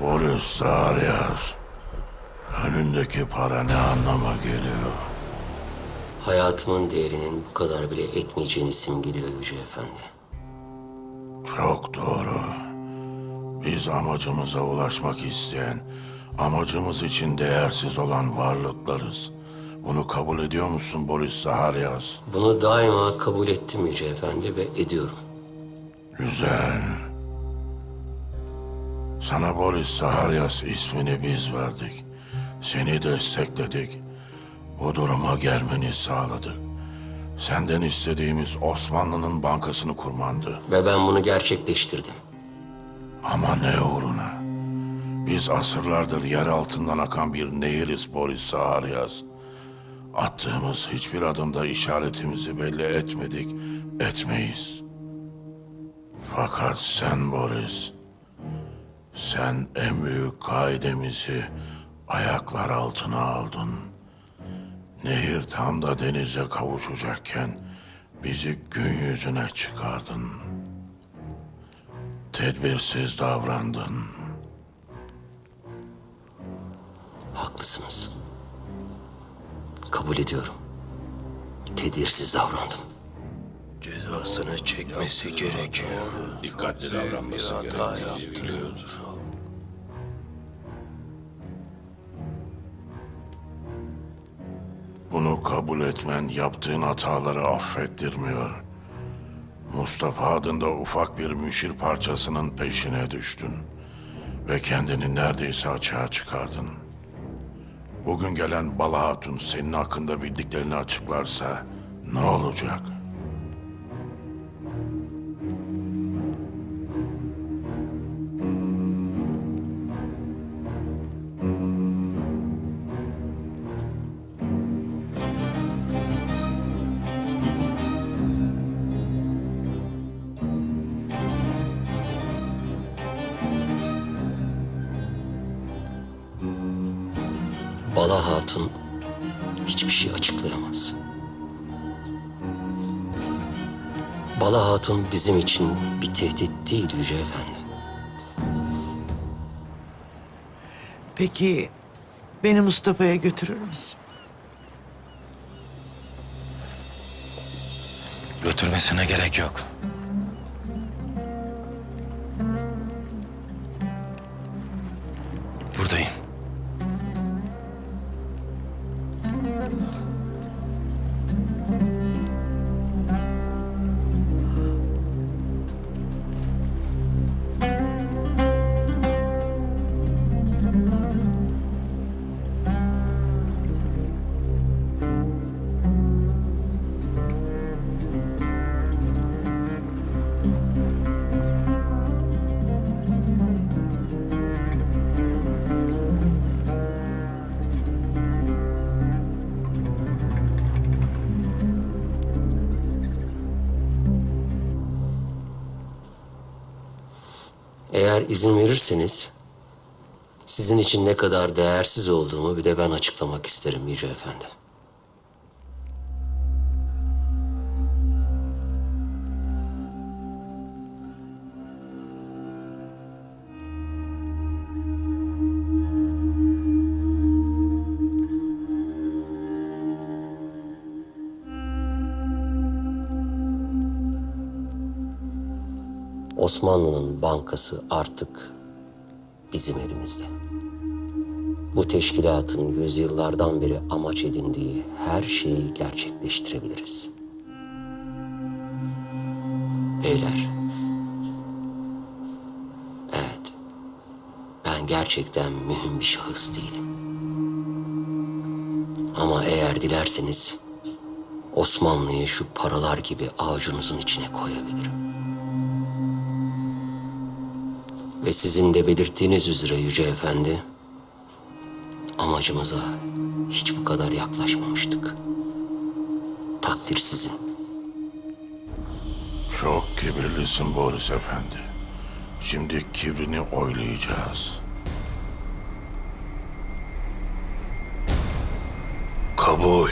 Boris Zaryas. Önündeki para ne anlama geliyor? Hayatımın değerinin bu kadar bile etmeyeceğini simgeliyor Yüce Efendi. Çok doğru. Biz amacımıza ulaşmak isteyen, amacımız için değersiz olan varlıklarız. Bunu kabul ediyor musun Boris Zaharyas? Bunu daima kabul ettim Yüce Efendi ve ediyorum. Güzel. Sana Boris Zaharyas ismini biz verdik. Seni destekledik. Bu duruma gelmeni sağladık. Senden istediğimiz Osmanlı'nın bankasını kurmandı. Ve ben bunu gerçekleştirdim. Ama ne uğruna? Biz asırlardır yer altından akan bir nehiriz Boris Zaharyas. Attığımız hiçbir adımda işaretimizi belli etmedik, etmeyiz. Fakat sen Boris, sen en büyük kaidemizi ayaklar altına aldın. Nehir tam da denize kavuşacakken bizi gün yüzüne çıkardın. Tedbirsiz davrandın. Haklısınız. Kabul ediyorum. Tedbirsiz davrandım. Cezasını çekmesi gerekiyor. Dikkatli davranması gerekiyor. Bunu kabul etmen yaptığın hataları affettirmiyor. Mustafa adında ufak bir müşir parçasının peşine düştün. Ve kendini neredeyse açığa çıkardın. Bugün gelen Bala Hatun senin hakkında bildiklerini açıklarsa ne olacak? Bala Hatun hiçbir şey açıklayamaz. Bala Hatun bizim için bir tehdit değil Yüce Efendi. Peki beni Mustafa'ya götürür müsün? Götürmesine gerek yok. Buradayım. Eğer izin verirseniz sizin için ne kadar değersiz olduğumu bir de ben açıklamak isterim Yüce Efendi. Osmanlı'nın bankası artık bizim elimizde. Bu teşkilatın yüzyıllardan beri amaç edindiği her şeyi gerçekleştirebiliriz. Beyler, evet, ben gerçekten mühim bir şahıs değilim. Ama eğer dilerseniz Osmanlı'yı şu paralar gibi avucunuzun içine koyabilirim. Ve sizin de belirttiğiniz üzere Yüce Efendi, amacımıza hiç bu kadar yaklaşmamıştık. Takdir sizin. Çok kibirlisin Boris Efendi. Şimdi kibrini oylayacağız. Kabul.